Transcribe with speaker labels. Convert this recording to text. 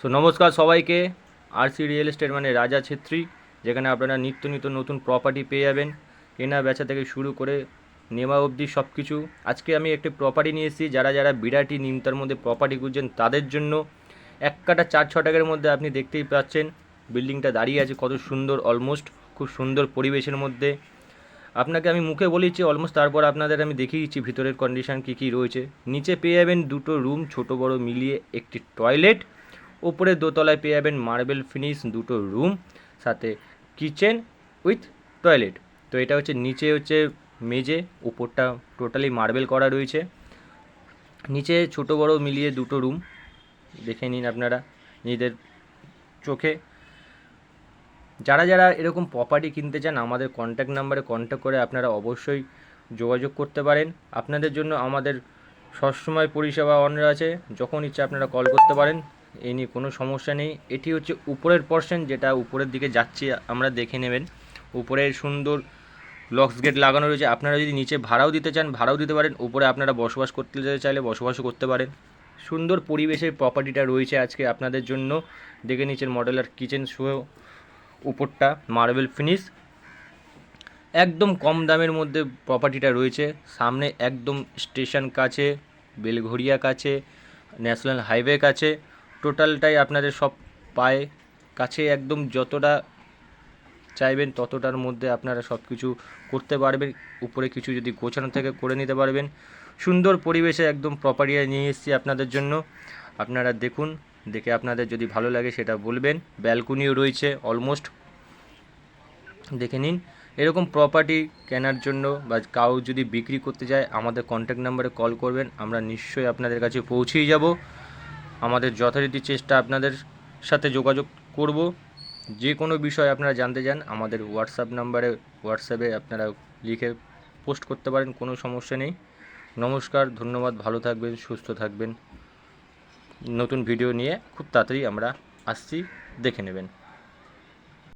Speaker 1: So নমস্কার সবাইকে। RC real estate মানে রাজা ছেত্রী, যেখানে আপনারা নিত্য নিত্য নতুন প্রপার্টি পেয়ে যাবেন, কেনা বেচা থেকে শুরু করে নেওয়া অবধি সব কিছু আজকে আমি একটি প্রপার্টি নিয়ে এসেছি, যারা যারা বিরাটি নিমতার মধ্যে প্রপার্টি খুঁজছেন, তাদের জন্য এক কাটা চার ছ টাকার মধ্যে আপনি দেখতেই পাচ্ছেন বিল্ডিংটা দাঁড়িয়ে আছে কত সুন্দর অলমোস্ট খুব সুন্দর পরিবেশের মধ্যে। আপনাকে আমি মুখে বলেছি অলমোস্ট তারপর আপনাদের আমি দেখিয়ে দিচ্ছি ভিতরের কন্ডিশন কী কী রয়েছে। নিচে পেয়ে যাবেন দুটো রুম ছোট বড় মিলিয়ে একটি টয়লেট ওপরে দোতলায় পেয়ে যাবেন মার্বেল ফিনিশ দুটো রুম, সাথে কিচেন উইথ টয়লেট। তো এটা হচ্ছে নিচে হচ্ছে মেজে উপরটা টোটালি মার্বেল করা রয়েছে। নিচে ছোট বড় মিলিয়ে দুটো রুম, দেখে নিন আপনারা নিজেদের চোখে। যারা যারা এরকম প্রপার্টি কিনতে চান, আমাদের কন্ট্যাক্ট নাম্বারে কন্ট্যাক্ট করে আপনারা অবশ্যই যোগাযোগ করতে পারেন। আপনাদের জন্য আমাদের সবসময় পরিষেবা অন আছে। যখন ইচ্ছা আপনারা কল করতে পারেন। এই নিয়ে কোনো সমস্যা নেই। এটি হচ্ছে উপরের পোর্শন যেটা উপরের দিকে যাচ্ছি আমরা দেখে নেবেন। উপরে সুন্দর লক্স গেট লাগানো রয়েছে। আপনারা যদি নিচে ভাড়াও দিতে চান, ভাড়াও দিতে পারেন। উপরে আপনারা বসবাস করতে চাইলে বসবাসও করতে পারেন। সুন্দর পরিবেশের প্রপার্টিটা রয়েছে আজকে আপনাদের জন্য। দেখে নিচের মডেলার কিচেন শো উপরটা মার্বেল ফিনিশ একদম কম দামের মধ্যে প্রপার্টিটা রয়েছে। সামনে একদম স্টেশন কাছে, বেলঘড়িয়া কাছে ন্যাশনাল হাইওয়ে কাছে। টোটালটাই আপনাদের সব পায়ে, কাছে একদম যতটা চাইবেন ততটার মধ্যে আপনারা সব কিছু করতে পারবেন। উপরে কিছু যদি গোছানো থেকে করে নিতে পারবেন। সুন্দর পরিবেশে একদম প্রপার্টি নিয়ে এসেছি আপনাদের জন্য। আপনারা দেখুন, দেখে আপনাদের যদি ভালো লাগে সেটা বলবেন। ব্যালকনিও রয়েছে অলমোস্ট দেখে নিন, এরকম প্রপার্টি কেনার জন্য বা কাউ যদি বিক্রি করতে যায় আমাদের কন্ট্যাক্ট নাম্বারে কল করবেন। আমরা নিশ্চয়ই আপনাদের কাছে পৌঁছেই যাব। আমাদের যথারীতি চেষ্টা আপনাদের সাথে যোগাযোগ করব। যে কোনো বিষয় আপনারা জানতে চান, আমাদের হোয়াটসঅ্যাপ নাম্বারে হোয়াটসঅ্যাপে আপনারা লিখে পোস্ট করতে পারেন, কোনো সমস্যা নেই। নমস্কার, ধন্যবাদ, ভালো থাকবেন, সুস্থ থাকবেন। নতুন ভিডিও নিয়ে খুব তাড়াতাড়ি আমরা আসছি, দেখে নেবেন।